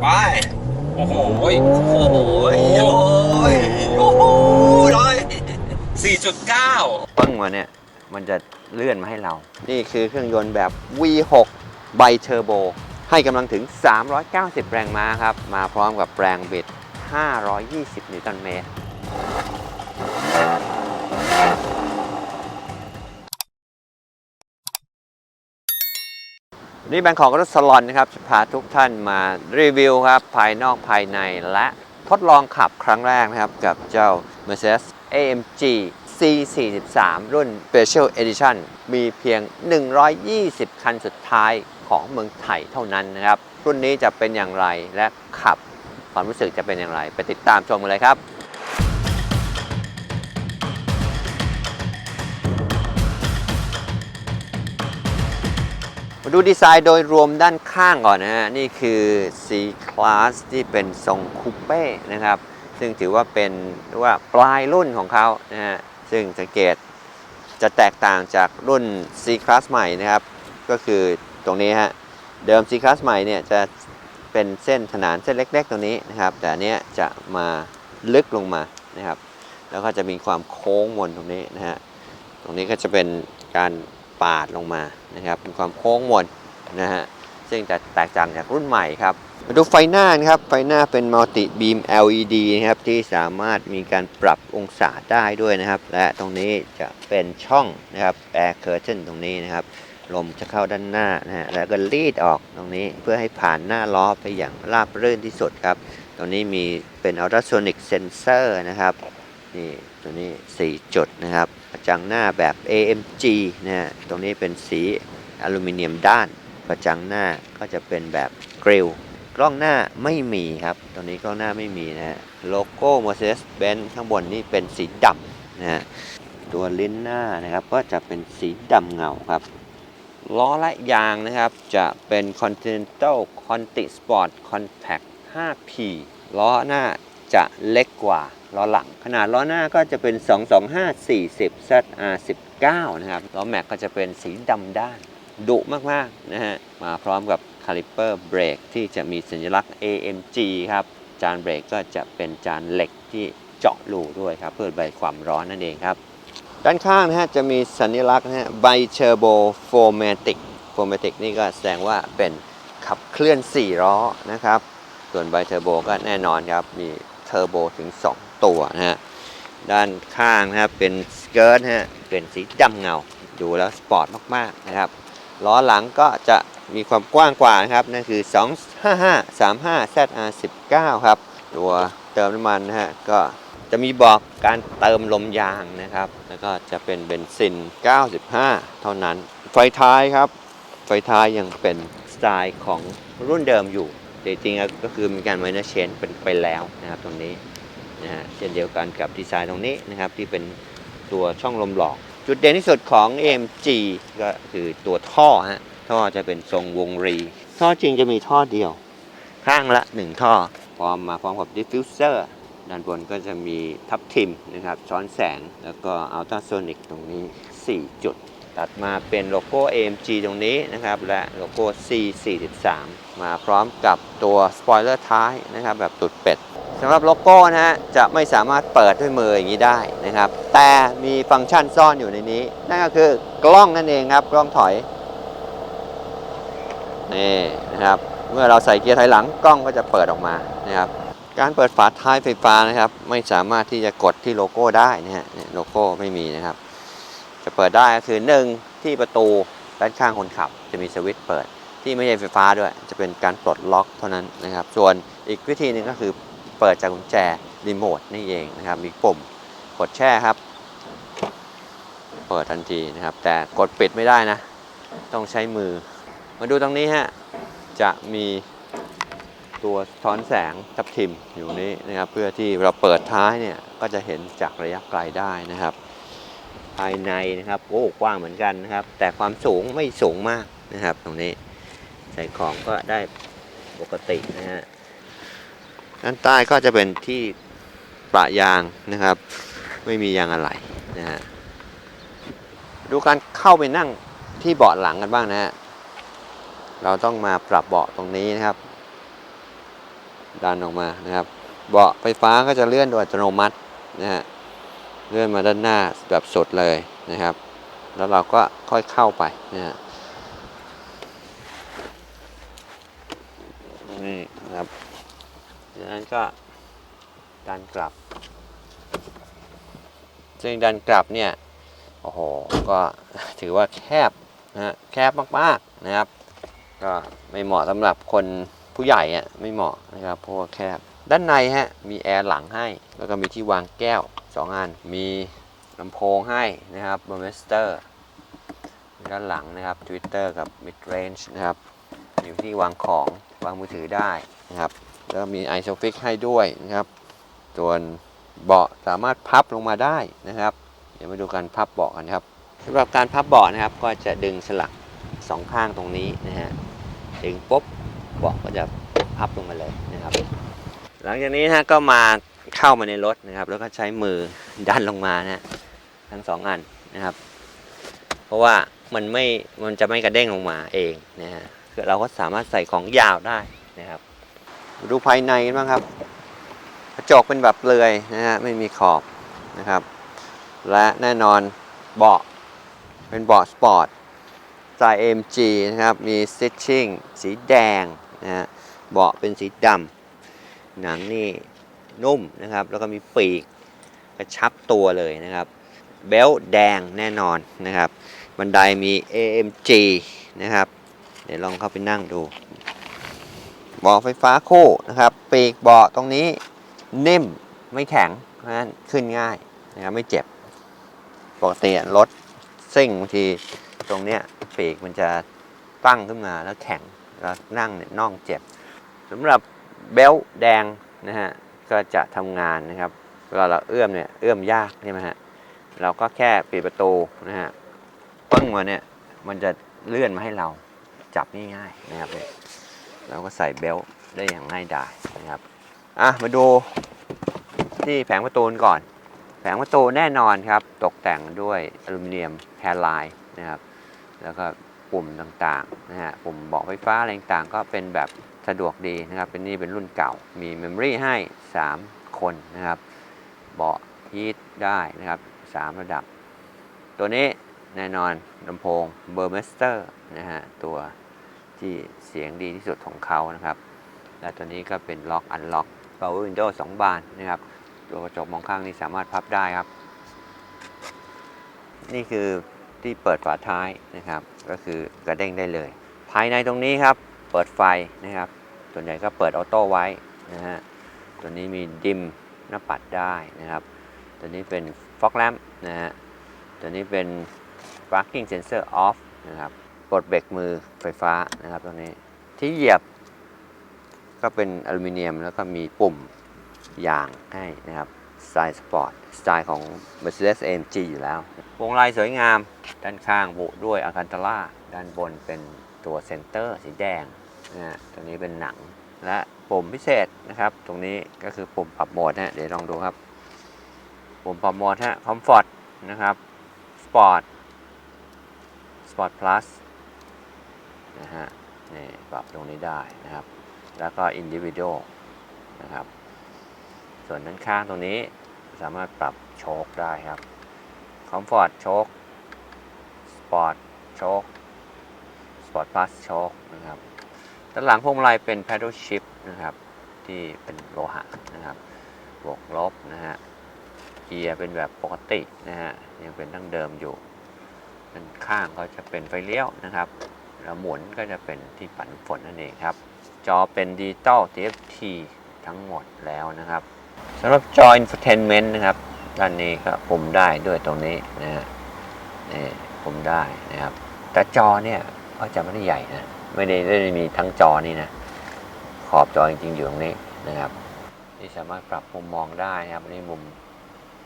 ไปโอ้โหโอ้โหโอ้ยโอ้โหร้อยสี่จุดเก้าปึ้งมาเนี่ยมันจะเลื่อนมาให้เรา นี่คือเครื่องยนต์แบบ V6 ไบเทอร์โบ ให้กำลังถึง 390 แรงม้าครับ มาพร้อมกับแรงบิด 520 นิวตันเมตร วันนี่แบงค์ของรถสลอนนะครับจะพาทุกท่านมารีวิวครับ ภายนอกภายในและทดลองขับครั้งแรกนะครับ กับเจ้า Mercedes AMG C43 รุ่น Special Edition มีเพียง 120 คันสุดท้ายของเมืองไทยเท่านั้นนะครับ รุ่นนี้จะเป็นอย่างไรและขับความรู้สึกจะเป็นอย่างไร ไปติดตามชมกันเลยครับ ดูดีไซน์โดยรวมด้านข้างก่อนนะฮะ นี่คือ C Class ที่เป็นทรงคูเป้นะครับ ซึ่งถือว่าเป็นเรียกว่าปลายรุ่นของเขานะฮะ ซึ่งสังเกตจะแตกต่างจากรุ่น C Class ใหม่นะครับ ก็คือตรงนี้ฮะ เดิม C Class ใหม่เนี่ยจะเป็นเส้นขนานเส้นเล็ก ๆ ตรงนี้นะครับ แต่อันเนี้ยจะมาลึกลงมานะครับ แล้วก็จะมีความโค้งมนตรงนี้นะฮะ ตรงนี้ก็จะเป็นการปาดลงมา นะครับเป็นความโค้งมนนะฮะซึ่งจะแตกต่างจากรุ่นใหม่ครับมาดูไฟหน้านะครับไฟหน้าเป็นมัลติบีม LED นะครับที่สามารถมีการปรับองศาได้ด้วยนะครับ และตรงนี้จะเป็นช่องนะครับ air curtain ตรงนี้นะครับลมจะเข้าด้านหน้านะฮะแล้วก็รีดออกตรงนี้เพื่อให้ผ่านหน้าล้อไปอย่างราบรื่นที่สุดครับ ตรงนี้มีเป็น ultrasonic sensor นะครับนี่ตัวนี้ 4 จุดนะครับ จังหน้าแบบ AMG นะฮะตรงนี้เป็นสีอลูมิเนียมด้าน กระจังหน้าก็จะเป็นแบบกริลกล้องหน้าไม่มีครับตรงนี้กล้องหน้าไม่มีนะฮะโลโก้ Mercedes-Benz ข้างบนนี่เป็นสีดำนะฮะตัวลิ้นหน้านะครับก็จะเป็นสีดำเงาครับล้อและยางนะครับจะเป็น Continental Conti Sport Compact 5P ล้อหน้า จะเล็กกว่าล้อหลัง ขนาดล้อหน้าก็จะเป็น 225 40 ZR19 นะครับล้อแม็กก็จะเป็นสีดำด้านดุมากๆนะฮะมาพร้อมกับคาลิเปอร์เบรกที่จะมีสัญลักษณ์ AMG ครับ จานเบรกก็จะเป็นจานเหล็กที่เจาะรูด้วยครับ เพื่อระบความร้อนนั่นเองครับ ด้านข้างนะฮะจะมีสัญลักษณ์นะฮะไบเทอร์โบโฟเมติกโฟเมติกนี่ก็แสดงว่าเป็นขับเคลื่อน 4 ล้อนะครับ ส่วนไบเทอร์โบก็แน่นอนครับมี เทอร์โบถึง 2 ตัวนะฮะ ด้านข้างนะครับเป็นสเกิร์ตฮะเป็นสีดำเงา ดูแล้วสปอร์ตมากๆนะครับ ล้อหลังก็จะมีความกว้างกว่านะครับ นั่นคือ 255 35 ZR19 ครับ ตัวเติมน้ำมันนะฮะก็จะมีบอกการเติมลมยางนะครับ แล้วก็จะเป็นเบนซิน 95 เท่านั้น ไฟท้ายครับ ไฟท้ายยังเป็นสไตล์ของรุ่นเดิมอยู่ แต่จริงก็คือมีการไมเนอร์เชนเป็นไปแล้วนะครับตรงนี้นะฮะเช่นเดียวกันกับดีไซน์ตรงนี้นะครับที่เป็นตัวช่องลมหลอก จุดเด่นที่สุดของ AMG ก็คือตัวท่อฮะท่อจะเป็นทรงวงรี ท่อจริงจะมีท่อเดียว ข้างละ 1 ท่อ พร้อมมาพร้อมกับดิฟฟิวเซอร์ด้านบนก็จะมีทับทิมนะครับช้อนแสงแล้วก็อัลตราโซนิกตรงนี้ 4 จุด ตัดมาเป็นโลโก้ AMG ตรงนี้นะครับ และโลโก้ C43 มาพร้อมกับตัวสปอยเลอร์ท้ายนะครับ แบบตุดเป็ดสำหรับโลโก้นะฮะจะไม่สามารถเปิดด้วยมืออย่างนี้ได้นะครับ แต่มีฟังก์ชันซ่อนอยู่ในนี้ นั่นก็คือกล้องนั่นเองครับ กล้องถอยนี่นะครับเมื่อเราใส่เกียร์ถอยหลังกล้องก็จะเปิดออกมานะครับการเปิดฝาท้ายไฟฟ้านะครับ ไม่สามารถที่จะกดที่โลโก้ได้นะฮะโลโก้ไม่มีนะครับ เปิดได้ก็คือหนึ่งที่ประตูด้านข้างคนขับ จะมีสวิตช์เปิดที่ไม่ใช่ไฟฟ้าด้วย จะเป็นการปลดล็อกเท่านั้นนะครับ ส่วนอีกวิธีหนึ่งก็คือเปิดจากกุญแจรีโมทนี่เองนะครับ มีปุ่มกดแช่ครับ เปิดทันทีนะครับ แต่กดปิดไม่ได้นะ ต้องใช้มือ มาดูตรงนี้ฮะจะมีตัวสะท้อนแสงทับทิมอยู่นี้นะครับ เพื่อที่เราเปิดท้ายเนี่ยก็จะเห็นจากระยะไกลได้นะครับ ภายในนะครับโอ้กว้างเหมือนกันนะครับ แต่ความสูงไม่สูงมากนะครับ ตรงนี้ใส่ของก็ได้ปกตินะฮะด้านใต้ก็จะเป็นที่ประยางนะครับ ไม่มียางอะไหล่นะฮะดูการเข้าไปนั่งที่เบาะหลังกันบ้างนะฮะเราต้องมาปรับเบาะตรงนี้นะครับดันออกมานะครับ เบาะไฟฟ้าก็จะเลื่อนโดยอัตโนมัตินะฮะ เลื่อนมาด้านหน้าแบบสดเลยนะครับ แล้วเราก็ค่อยเข้าไปนะฮะนี่นะครับจากนั้นก็ดันกลับ ซึ่งดันกลับเนี่ย โอ้โห ก็ถือว่าแคบนะฮะแคบมากๆนะครับ ก็ไม่เหมาะสำหรับคนผู้ใหญ่อะไม่เหมาะนะครับเพราะว่าแคบ ด้านในฮะมีแอร์หลังให้ แล้วก็มีที่วางแก้ว 2อันมีลำโพงให้นะครับบ o มสเตอร์ด้านหลังนะครับ Twitter กับ Mid Range นะครับมีที่วางของวางมือถือได้นะครับ แล้วมี ISOFIX ให้ด้วยนะครับ ส่วนเบาะสามารถพับลงมาได้นะครับ เดี๋ยวมาดูการพับเบาะกันครับสำหรับการพับเบาะนะครับ ก็จะดึงสลักสองข้างตรงนี้นะฮะดึงปุ๊บเบาะก็จะพับลงมาเลยนะครับ หลังจากนี้นะฮะก็มา เข้ามาในรถนะครับ แล้วก็ใช้มือดันลงมานะทั้งสองอันนะครับ เพราะว่ามันไม่มันจะไม่กระเด้งลงมาเองนะฮะคือเราก็สามารถใส่ของยาวได้นะครับ ดูภายในกันบ้างครับกระจกเป็นแบบเปลือยนะฮะไม่มีขอบนะครับ และแน่นอนเบาะเป็นเบาะสปอร์ตสไตล์ AMG นะครับ มี stitching สีแดงนะฮะเบาะเป็นสีดำหนังนี่ นุ่มนะครับ แล้วก็มีปีกกระชับตัวเลยนะครับ เบลต์แดงแน่นอนนะครับ บันไดมี AMG นะครับ เดี๋ยวลองเข้าไปนั่งดูเบาะไฟฟ้าคู่นะครับ ปีกเบาะตรงนี้นิ่มไม่แข็งเพราะฉะนั้นขึ้นง่ายนะครับไม่เจ็บปกติรถซิ่งบางทีตรงเนี้ยปีกมันจะตั้งขึ้นมาแล้วแข็งแล้วนั่งเนี่ยน่องเจ็บสำหรับเบลต์แดงนะฮะ ก็จะทำงานนะครับเวลาเราเอื้อมเนี่ยเอื้อมยากใช่ไหมฮะเราก็แค่ปิดประตูนะฮะปึ้งมาเนี่ยมันจะเลื่อนมาให้เราจับง่ายๆนะครับเราก็ใส่เบลต์ได้อย่างง่ายดายนะครับอะมาดูที่แผงประตูก่อน แผงประตูแน่นอนครับ ตกแต่งด้วยอลูมิเนียมแฮร์ไลน์นะครับ แล้วก็ปุ่มต่างๆนะฮะปุ่มบอกไฟฟ้าอะไรต่างๆก็เป็นแบบ สะดวกดีนะครับ เป็นนี่เป็นรุ่นเก่า มีเมมโมรีให้ 3 คนนะครับ เบาะฮีทได้นะครับ 3 ระดับ ตัวนี้แน่นอนลำโพงเบอร์เมสเตอร์นะฮะ ตัวที่เสียงดีที่สุดของเขานะครับ และตัวนี้ก็เป็นล็อกอันล็อก power window 2 บานนะครับ ตัวกระจกมองข้างนี่สามารถพับได้ครับ นี่คือที่เปิดฝาท้ายนะครับ ก็คือกระเด้งได้เลย ภายในตรงนี้ครับ เปิดไฟนะครับ ส่วนใหญ่ก็เปิดออโต้ไว้นะฮะ ตัวนี้มีดิมหน้าปัดได้นะครับ ตัวนี้เป็น fog lamp นะฮะ ตัวนี้เป็น parking sensor off นะครับ ปลดเบรกมือไฟฟ้านะครับตรงนี้ ที่เหยียบก็เป็นอลูมิเนียมแล้วก็มีปุ่มยางให้นะครับสไตล์สปอร์ตสไตล์ของ Mercedes AMG อยู่แล้ว วงลายสวยงาม ด้านข้างบุด้วยอาคันตาล่า ด้านบนเป็น ตัวเซนเตอร์สีแดงนะฮะตัวนี้เป็นหนังและปุ่มพิเศษนะครับ ตรงนี้ก็คือปุ่มปรับโหมดนะเดี๋ยวลองดูครับ ปุ่มปรับโหมดฮะ Comfort นะครับ Sport Sport Plus นะฮะนี่ปรับตรงนี้ได้นะครับ แล้วก็ individual นะครับ ส่วนด้านข้างตรงนี้สามารถปรับโชคได้ครับ comfort โชค sport โชค sport plus โชคนะครับด้านหลังพวงมาลัยเป็น paddle shift นะครับ ที่เป็นโลหะนะครับบวกลบนะฮะเกียร์เป็นแบบปกตินะฮะยังเป็นดั้งเดิมอยู่ด้านข้างก็จะเป็นไฟเลี้ยวนะครับแล้วหมุนก็จะเป็นที่ปัดน้ำฝนนั่นเองครับ จอเป็นดิจิตอล TFT ทั้งหมดแล้วนะครับสำหรับจอ Infotainment นะครับด้านนี้ก็ปุ่มได้ด้วยตรงนี้นะฮะนี่ปุ่มได้นะครับแต่จอเนี่ย ก็จะไม่ได้ใหญ่นะ ไม่ได้ไม่ได้มีทั้งจอนี่นะ ขอบจอจริงๆอยู่ตรงนี้นะครับ นี่สามารถปรับมุมมองได้นะครับนนี่มุม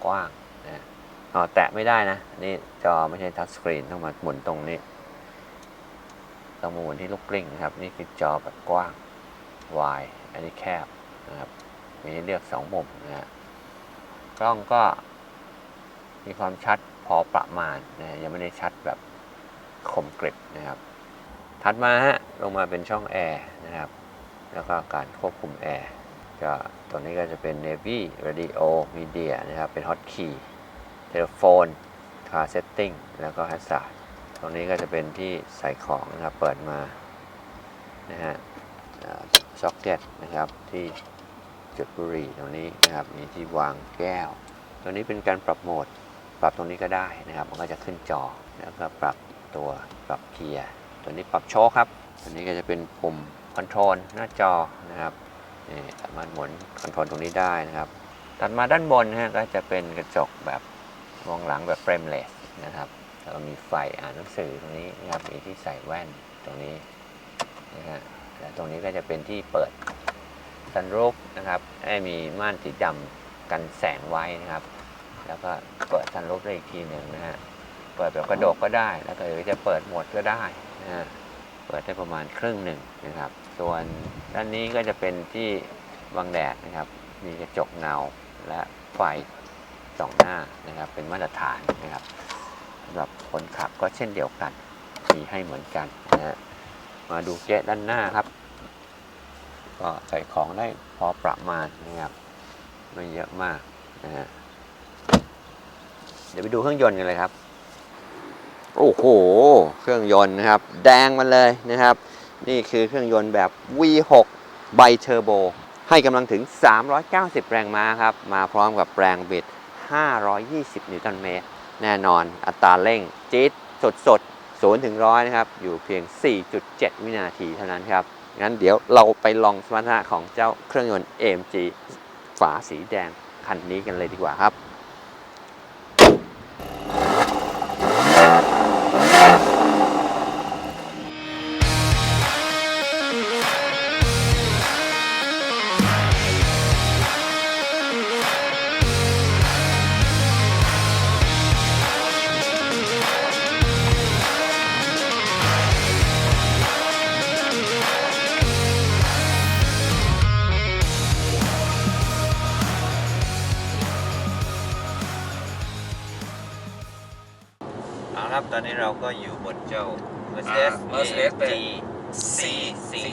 กว้างนะอ๋อแตะไม่ได้นะ นี่จอไม่ใช่ทัชสกรีนต้องมาหมุนตรงนี้ต้องมาหมุนที่ลูกกลิ้งนะครับ นี่คือจอแบบกว้างวายอันนี้แคบนะครับ มีให้เลือกสองมุมนะฮะกล้องก็มีความชัดพอประมาณนะยังไม่ได้ชัดแบบคมกริบนะครับ ถัดมาฮะลงมาเป็นช่องแอร์นะครับ แล้วก็การควบคุมแอร์ก็ตัวนี้ก็จะเป็น Navy Radio Media นะครับ เป็น Hotkey เทเลโฟน Car Setting แล้วก็ Hazard ตรงนี้ก็จะเป็นที่ใส่ของนะครับ เปิดมานะฮะช็อกเก็ตนะครับที่จุดบุหรี่ตรงนี้นะครับ มีที่วางแก้ว ตัวนี้เป็นการปรับโหมด ปรับตรงนี้ก็ได้นะครับ มันก็จะขึ้นจอ แล้วก็ปรับตัวปรับเกียร์ ตัวนี้ปรับโชคครับตัวนี้ก็จะเป็นปุ่มคอนโทรลหน้าจอนะครับนี่สามารถหมุนคอนโทรลตรงนี้ได้นะครับถัดมาด้านบนฮะก็จะเป็นกระจกแบบมองหลังแบบเฟรมเลสนะครับแล้วก็มีไฟอ่านหนังสือตรงนี้นะครับมีที่ใส่แว่นตรงนี้นะฮะและตรงนี้ก็จะเป็นที่เปิดซันรูฟนะครับให้มีม่านสีดำกันแสงไว้นะครับ แล้วก็เปิดซันรูฟได้อีกทีหนึ่งนะฮะเปิดแบบกระโดกก็ได้ แล้วก็จะเปิดหมดก็ได้ เปิดได้ประมาณครึ่งหนึ่งนะครับ ส่วนด้านนี้ก็จะเป็นที่บังแดดนะครับ มีกระจกเงาและไฟสองหน้านะครับ เป็นมาตรฐานนะครับสำหรับคนขับก็เช่นเดียวกัน มีให้เหมือนกันนะฮะมาดูเกะด้านหน้าครับ ก็ใส่ของได้พอประมาณนะครับไม่เยอะมากนะฮะเดี๋ยวไปดูเครื่องยนต์กันเลยครับ โอ้โห เครื่องยนต์นะครับ แดงมันเลยนะครับ นี่คือเครื่องยนต์แบบ V6 ไบเทอร์โบ ให้กำลังถึง 390 แรงม้าครับ มาพร้อมกับแรงบิด 520 นิวตันเมตร แน่นอนอัตราเร่งจี๊ดสดสด0ถึง100 นะครับ อยู่เพียง 4.7 วินาทีเท่านั้นครับ งั้นเดี๋ยวเราไปลองสมรรถนะของเจ้าเครื่องยนต์ AMG ฝาสีแดงคันนี้กันเลยดีกว่าครับ อยู่บนเจ้า Mercedes อ่า Mercedes เป็น C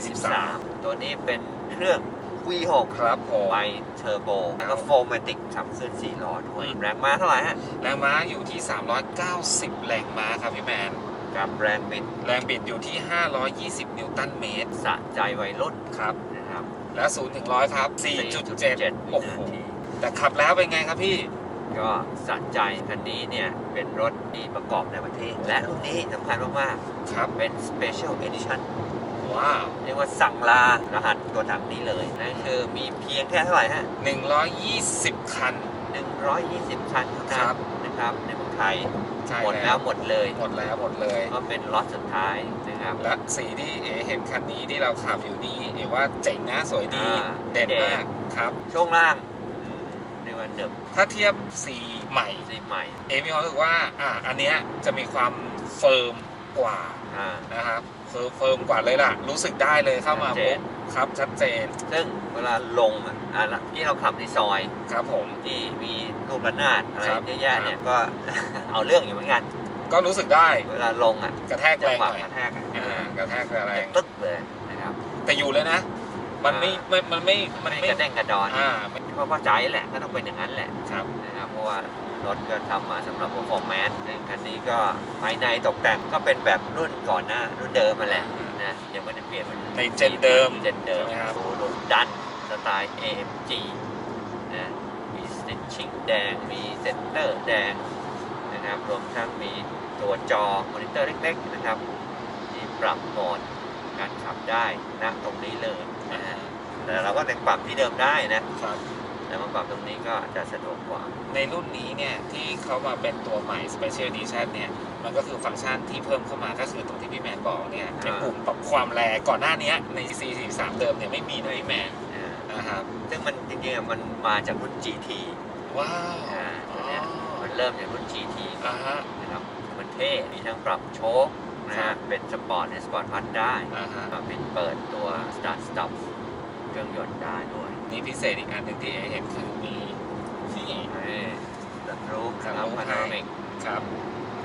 43 ตัวนี้เป็นเครื่อง V6 ครับผม ไบเทอร์โบ แล้วก็โฟมติกขับเคลื่อน4ล้อด้วยอืม แรงม้าเท่าไหร่ฮะ แรงม้าอยู่ที่ 390 แรงม้าครับพี่แมน กับแรงบิดแรงบิดอยู่ที่ 520 นิวตันเมตรสะใจวัยรุ่นครับ นะครับและ0ถึง100 ครับ 4.7 โอ้โหวินาทีแต่ขับแล้วเป็นไงครับพี่ ก็สะใจคันนี้เนี่ย เป็นรถที่ประกอบในประเทศ และรุ่นนี้สำคัญมากครับๆเป็น Special Edition ว้าวเรียกว่าสั่งลารหัสตัวถังนี้เลยนั่นคือมีเพียงแค่เท่าไหร่ฮะ 120 คัน 120 คันเท่าคนั้รันบ นะครับในเมืองไทยใช่หมดแล้วหมดเลยหมดแล้วหมดเลย ก็เป็นล็อตสุดท้ายนะครับ และสีที่เอเห็นคันนี้ที่เราขับอยู่นี่เอว่าเจ๋งนะสวยดีอ่า เด่นมากครับ ช่วงล่างอืม เรียกว่าเดิมถ้าเทียบสีใหม่สีใหม่เอมีความรู้สึกว่าอ่าอันเนี้ยจะมีความเฟิร์มกว่าอ่า นะครับคือเฟิร์มกว่าเลยล่ะ รู้สึกได้เลยเข้ามาชัดเจปุ๊น บครับชัดเจนซึ่งเวลาลงอะอะละที่เราขับในซอยครับผม ที่มีลูกระนาดอะไรครับ เยอะแยะเนี่ยก็ เอาเรื่องอยู่เหมือนกัน ก็รู้สึกได้เวลาลงอะกระแทกจัแรงหวะหน่อยกระแทกอะอ่ากระแทกแรง ตึ๊กเลยนะครับ แต่อยู่เลยนะ มันไม่ไม่มันไม่มันไม่ไม่กระเด้งกระดอนอ่าไม่เพราะว่าใจแหละก็ต้องเป็นอย่างนั้นแหละครับนะครับเพราะว่ารถก็ทำมาสำหรับ performance ในคันนี้ก็ภายในตกแต่งก็เป็นแบบรุ่นก่อนหน้า รุ่นเดิมมาแหละนะยังไม่ได้เปลี่ยนเป็นในเจนเดิมเจนเดิมใช่ไหมครับดูดุดันสไตล์ AMG นะมีสติชชิ่งแดงมีเซ็นเตอร์แดงนะครับรวมทั้งมีตัวจอมอนิเตอร์เล็กๆนะครับที่ปรับโหมดการขับได้ณตรงนี้เลย นะฮะแต่เราก็ยังปรับที่เดิมได้นะครับแต่มาปรับตรงนี้ก็จะสะดวกกว่า ในรุ่นนี้เนี่ยที่เขามาเป็นตัวใหม่ Special Edition เนี่ยมันก็คือฟังก์ชันที่เพิ่มเข้ามาก็คือตรงที่พี่แมนบอกเนี่ยเป็นปุ่มปรับความแรงก่อนหน้านี้ใน C43 เดิมเนี่ยไม่มีนะพี่แมนนะนะครับซึ่งมันจริงๆอะมันมาจากรุ่น GT ว้าวอ่าอ๋ตัวอเนี้ยมันเริ่มจากรุ่น GT อ่าฮะนะครับมันเท่มีทั้งปรับโชคนะครัฮะบเป็นสปอร์ตในสปอร์ตพัทได้อ่าฮะปิดเปิดตัว start stop เค รื่องยนต์ได้ด้วยนี่พิเศษอีกอันหนึ่งที่เอเห็นคือมีนี่นี่ดับรูปครับนะครับพานามิกครับ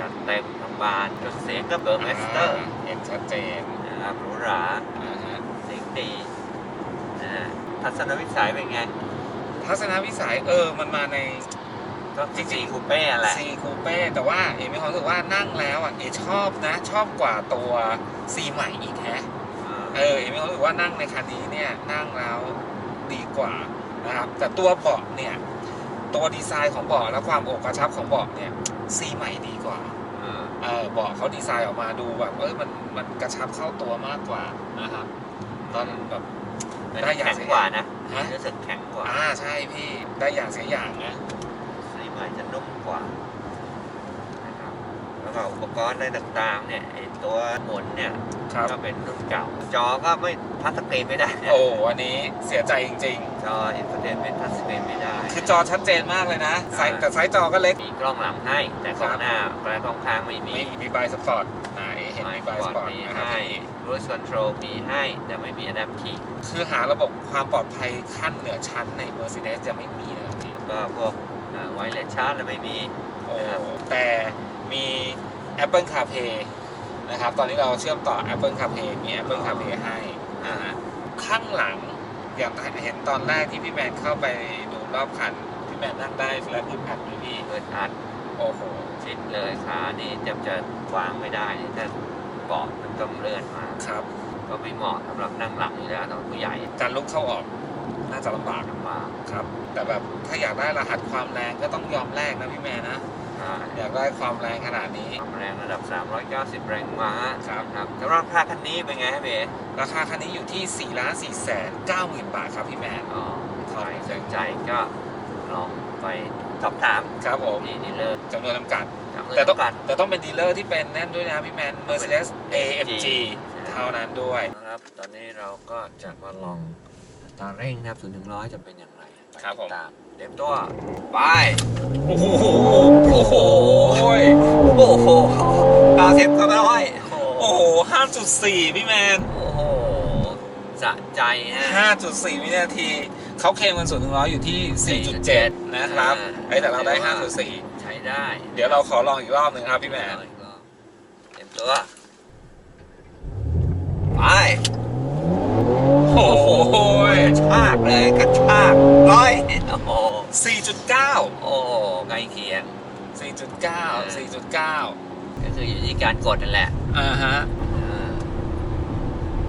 จัดเต็มทั้งบานจดเสียงก็เบิร์มเอสเตอร์าเห็นชัดเจนนะครับหรูหราอ่าฮะเสียงดีนะฮะทัศนวิสัยเป็นไง ทัศนวิสัยเออมันมาในก็จริงๆคูเป้แหละซีคูเป้แต่ว่าเอมีความรู้สึกว่านั่งแล้วอะเอชอบนะ ชอบกว่าตัวซีใหม่อีกแฮะ เออเอมีความรู้สึกว่านั่งในคันนี้เนี่ยนั่งแล้วดีกว่านะครับ แต่ตัวเบาะเนี่ยตัวดีไซน์ของเบาะและความโอบกระชับของเบาะเนี่ยซีใหม่ดีกว่าเออเบาะเขาดีไซน์ออกมาดูแบบเอ้ยมันมันกระชับเข้าตัวมากกว่านะครับตอนแบบได้อย่างแข็งกว่านะฮะรู้สึกแข็งกว่าอ่าใช่พี่ได้อย่างเสียอย่างนะสีใหม่จะนุ่มกว่านะครับแล้วก็อุปกรณ์อะไรต่างๆเนี่ยไอตัวหมุนเนี่ย ครับ ก็เป็นรุ่นเก่า จอก็ไม่ทัชสกรีนไม่ได้นะโอ้อันนี้เสียใจจริง จออินเทอร์เน็ตเป็นทัชสกรีนไม่ได้ ๆ คือจอชัดเจนมากเลยนะไซส์แต่ไซส์จอก็เล็กมีกล้องหลังให้ แต่กล้องหน้าและกล้องข้างไม่มีมีมีใบสปอร์ตนะเอเห็นมีใบสปอร์ตมีนะครับให้รูสคอนโทรลมีให้ แต่ไม่มี adaptive คือหาระบบความปลอดภัยขั้นเหนือชั้นใน Mercedes จะไม่มีเลยพี่ก็พวกไวเลสชาร์จไม่มี โอ้ครับแต่มี Apple CarPlay นะครับ ตอนนี้เราเชื่อมต่อ Apple CarPlay มี Apple CarPlay ให้นะฮะข้างหลังอย่างเห็นตอนแรกที่พี่แมนเข้าไปดูรอบคันพี่แมนนั่งได้แล้วอึดอัดไหมพี่เปิดอัดโอ้โหชิดเลยขานี่จะจะวางไม่ได้ถ้าเบาะมันต้องเลื่อนมาครับ ก็ไม่เหมาะสำหรับนั่งหลังอยู่แล้วสำหรับผู้ใหญ่การลุกเข้าออกน่าจะลำบากลำบากครับ แต่แบบถ้าอยากได้รหัสความแรงก็ต้องยอมแลกนะพี่แมนนะ อ่าอยากได้ความแรงขนาดนี้ ความแรงระดับ 390 แรงม้าครับครับสำหรับค่าคันนี้เป็นไงครับเบ๋ราคาคันนี้อยู่ที่ 4 4 9 0 0 0 0 บาทครับพี่แมนอ๋อใครสนใจก็ลองไปสอบถามครับผมที่ดีลเลอร์จำนวนจำกัดจำนวนแต่ต้องจำกัดแต่ต้องเป็นดีลเลอร์ที่เป็นแน่นด้วยนะพี่แมน Mercedes AMG เท่านั้นด้วยนะครับ ตอนนี้เราก็จะมาลองอัตราเร่งนะครับ0ถึง100จะเป็นอย่างไรไปครับผมติดตามเต็มตัว ไป โอ้โห โอ้โหโอ้ยโอ้โหเก้าสิบก็ไม่ร้อยโอ้โห5.4พี่แมน โอ้โหสะใจฮะ5.4วินาที เขาเคลมกันสูงถึงร้อยอยู่ที่4.7นะครับอ่าเอ้ยแต่เราได้5.4ใช้ได้ เดี๋ยวเราขอลองอีกรอบหนึ่งครับพี่แมนเอาอีกรอบเต็มตัว ไป โอ้โหกระชากเลยกระชากร้อยโอ้โห4.9โอ้โหใกล้เคียง 4.9 4.9ก็คืออยู่ที่การกดนั่นแหละอ่าฮะเออ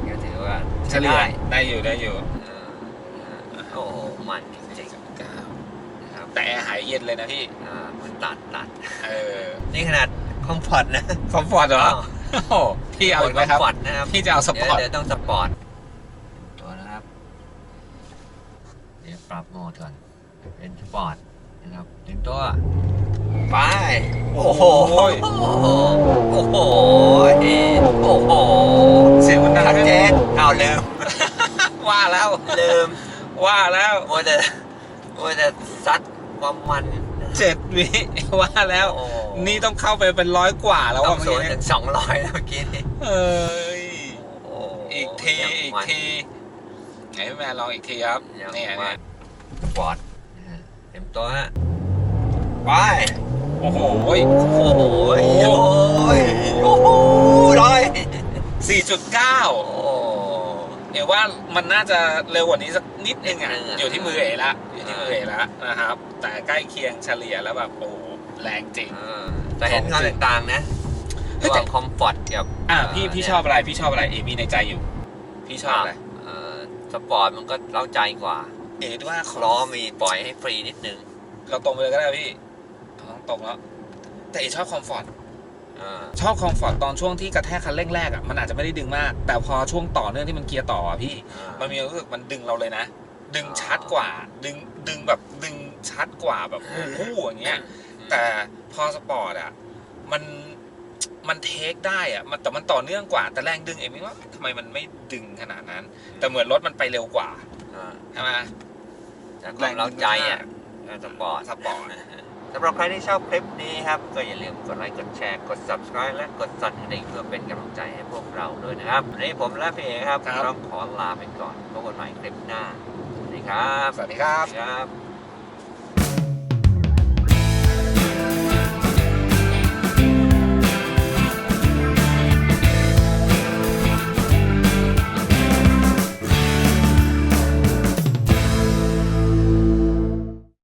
ก็ถือว่าเฉใช้ลี่ยได้ได้อยู่ได้อยู่เออโอ้โหมันจริง4.9ๆนะครับแต่แอร์หายเย็นเลยนะพี่ อ่ามันตัดตัดเออ นี่ขนาดคอมฟอร์ตนะคอมฟอร์ตเหรอโอ้โหพี่เอาอีกไหมครับ คอมฟอร์ตนะครับ พี่จะเอาสปอร์ตเดี๋ยวเดี๋ยวต้องสปอร์ตตัวนะครับ เดี๋ยวปรับโหมดก่อน เป็นสปอร์ตนะครับ เต็มตัว ไป โอ้โห โอ้โห โอ้โห โอ้โห เสียงมันดังชัดเจขึ้นนเอาลืม ว่าแล้ว ลืมว่าแล้วมัวแต่มัวแต่ซัดความมันเจ็ดวิว่าแล้ว โอ้โหนี่ต้องเข้าไปเป็นร้อยกว่าแล้วต้ออะงเมื่อศูกี้นย์เนี่ถึยงสองร้อยแล้วเมื่อกี้นี้เอ้ยโอ้โหอีกทียังอีกมัน ทีไหนพี่แม่ลองอีกทีครับยังเนี่ยมัเนี่ยนสปอร์ตนะฮะเต็มตัวฮะ ไป โอ้โห โอ้โห โอ้ยโอ้โหร้อยสี่จุดเก้าเดี๋ยวว่ามันน่าจะเร็วกว่านี้สักนิดนึงอะ อยู่ที่มือเอละ อยู่ที่มือเอละนะครับ แต่ใกล้เคียงเฉลี่ยแล้วแบบโอ้โหแรงจริงแต่เห็นความแตกต่างนะระหแต่ว่างคอมฟอร์ตกับอะพี่พี่ชอบอะไรพี่ชอบอะไรเอมีในใจอยู่ พี่ชอบอะไรสปอร์ตมันก็เล้าใจกว่า เอ๋ว่าขอล้อมีปล่อยให้ฟรีนิดนึง เราตรงไปเลยก็ได้พี่ ตรงแล้ว แต่เอ๋ชอบคอมฟอร์ตเออชอบคอมฟอร์ตตอนช่วงที่กระแทกคันเร่งแรกอะมันอาจจะไม่ได้ดึงมาก แต่พอช่วงต่อเนื่องที่มันเกียร์ต่ออะพี่ มันมีความรู้สึกมันดึงเราเลยนะ ดึงชัดกว่า ดึงดึงแบบดึงชัดกว่าแบบคู่ๆอย่างเงี้ย แต่พอสปอร์ตอะมันมันเทคได้อะมันแต่มันต่อเนื่องกว่า แต่แรงดึงเองไม่ว่าทำไมมันไม่ดึงขนาดนั้น แต่เหมือนรถมันไปเร็วกว่าเออใช่ไหมจากความเล้าใจอะเออสปอร์ตสปอร์ต สำหรับใครที่ชอบคลิปนี้ครับ ก็อย่าลืมกดไลค์ กดแชร์ กด subscribe และกดสั่นกระดิ่งเพื่อเป็นกำลังใจให้พวกเราด้วยนะครับวันนี้ผมและพี่เอครับ ต้องขอลาไปก่อนพบกันใหม่คลิปหน้าสวัสดีครับสวัสดีครับครับ